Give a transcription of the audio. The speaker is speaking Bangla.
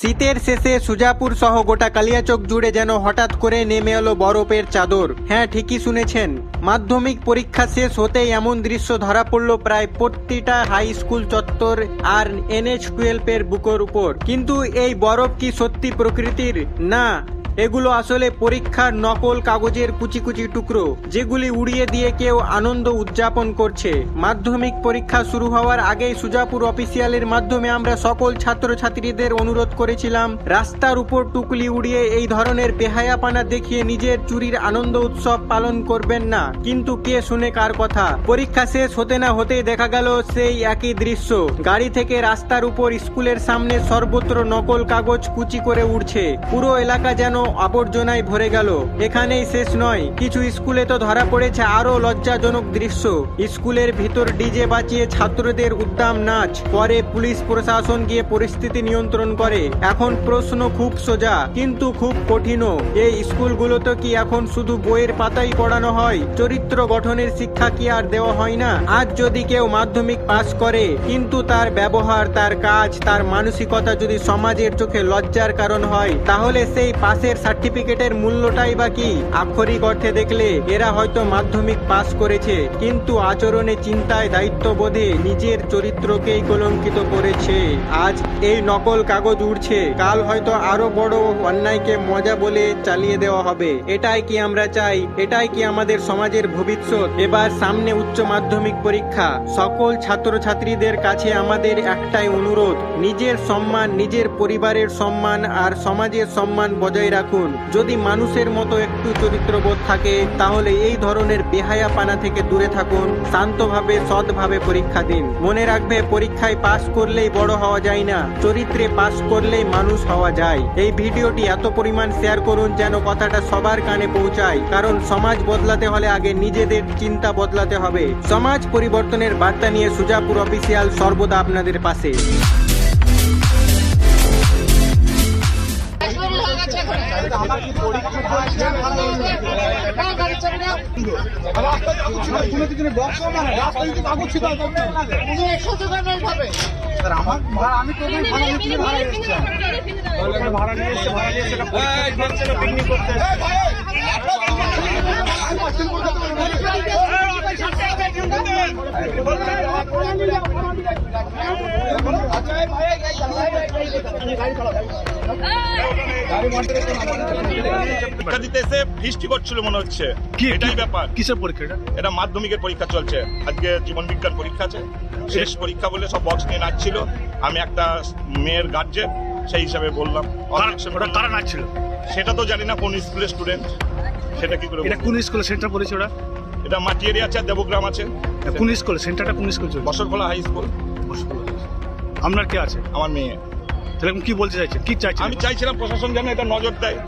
শীতের শেষে সুজাপুর সহ গোটা কালিয়াচক জুড়ে যেন হঠাৎ করে নেমে এলো বরফের চাদর। হ্যাঁ ঠিকই শুনেছেন। মাধ্যমিক পরীক্ষা শেষ হতেই এমন দৃশ্য ধরা পড়ল প্রায় প্রতিটা হাই স্কুল চত্বর আর এনএচ টুয়েলভ এর বুকের উপর। কিন্তু এই বরফ কি সত্যি প্রকৃতির? না এগুলো আসলে পরীক্ষার নকল কাগজের কুচি কুচি টুকরো, যেগুলি উড়িয়ে দিয়ে কেউ আনন্দ উদযাপন করছে। মাধ্যমিক পরীক্ষা শুরু হওয়ার আগেই সুজাপুর অফিসিয়ালের মাধ্যমে আমরা সকল ছাত্রছাত্রীদের অনুরোধ করেছিলাম, রাস্তার উপর টুকলি উড়িয়ে এই ধরনের বেহায়াপানা দেখিয়ে নিজের চুরির আনন্দ উৎসব পালন করবেন না। কিন্তু কে শুনে কার কথা? পরীক্ষা শেষ হতে না হতেই দেখা গেল সেই একই দৃশ্য। গাড়ি থেকে রাস্তার উপর স্কুলের সামনে সর্বত্র নকল কাগজ কুচি করে উড়ছে। পুরো এলাকা যেন আবর্জনায় ভরে গেল। এখানেই শেষ নয়। কিছু স্কুলে তো ধরা পড়েছে আরও লজ্জাজনক দৃশ্য। স্কুলের ভিতর ডিজে বাঁচিয়ে ছাত্রদের উদ্দাম নাচ। পরে পুলিশ প্রশাসন গিয়ে পরিস্থিতি নিয়ন্ত্রণ করে। এখন প্রশ্ন খুব সোজা, কিন্তু খুব কঠিনও। এই স্কুলগুলোতে কি এখন শুধু বইয়ের পাতাই পড়ানো হয়? চরিত্র গঠনের শিক্ষা কি আর দেওয়া হয় না? আজ যদি কেউ মাধ্যমিক পাশ করে, কিন্তু তার ব্যবহার, তার কাজ, তার মানসিকতা যদি সমাজের চোখে লজ্জার কারণ হয়, তাহলে সেই পাশের সার্টিফিকেটের মূল্যটাই বা কি? আক্ষরিক অর্থে দেখলে এরা হয়তো মাধ্যমিক পাশ করেছে, কিন্তু আচরণে চিন্তায় দায়িত্ববোধে নিজের চরিত্রকেই কলঙ্কিত করেছে। আজ এই নকল কাগজ উড়ছে, কাল হয়তো আরও বড় অন্যায়কে মজা বলে চালিয়ে দেওয়া হবে। এটাই কি আমরা চাই? এটাই কি আমাদের সমাজের ভবিষ্যৎ? এবার সামনে উচ্চ মাধ্যমিক পরীক্ষা। সকল ছাত্রছাত্রীদের কাছে আমাদের একটাই অনুরোধ, নিজের সম্মান, নিজের পরিবারের সম্মান আর সমাজের সম্মান বজায় রাখুন। যদি মানুষের মতো একটু চরিত্রবোধ থাকে, তাহলে এই ধরনের বেহায়া পানা থেকে দূরে থাকুন, শান্তভাবে, সৎভাবে পরীক্ষা দিন। মনে রাখবে, পরীক্ষায় পাশ করলেই বড় হওয়া যায় না, চরিত্রে পাশ করলেই মানুষ হওয়া যায়। এই ভিডিওটি এত পরিমাণ শেয়ার করুন যেন কথাটা সবার কানে পৌঁছায়, কারণ সমাজ বদলাতে হলে আগে নিজেদের চিন্তা বদলাতে হবে। সমাজ পরিবর্তনের বার্তা নিয়ে সুজাপুর অফিসিয়াল সর্বদা আপনাদের পাশে। ভাড়া, নিয়ে এসেছি। ভাড়া নিয়ে দিচ্ছিল, picnic করতে এসেছে। দিতে এসে বৃষ্টি করছিল মনে হচ্ছে। এটাই ব্যাপার। কিসের পরীক্ষা এটা? এটা মাধ্যমিকের পরীক্ষা চলছে। আজকে জীবন বিজ্ঞান পরীক্ষা আছে। শেষ পরীক্ষা বলে সব বক্স নিয়ে নাচছিল। আমি একটা মেয়ের গার্জেন সেই হিসাবে বললাম। কারা- নাচছিল? সেটা তো জানি না কোন স্কুলের স্টুডেন্ট সেটা কি করে এটা কোন স্কুলে সেন্টার পড়েছে ওরা? এটা মাটিয়ারি আছে আর দেবগ্রাম আছে। কোন স্কুলে সেন্টারটা কোন স্কুল চলছে? বসরখোলা হাই স্কুল আপনার কে আছে? আমার মেয়ে। তাহলে কি বলতে চাইছেন কি চাইছেন আমি চাইছিলাম প্রশাসন যেন এটা নজর দেয়।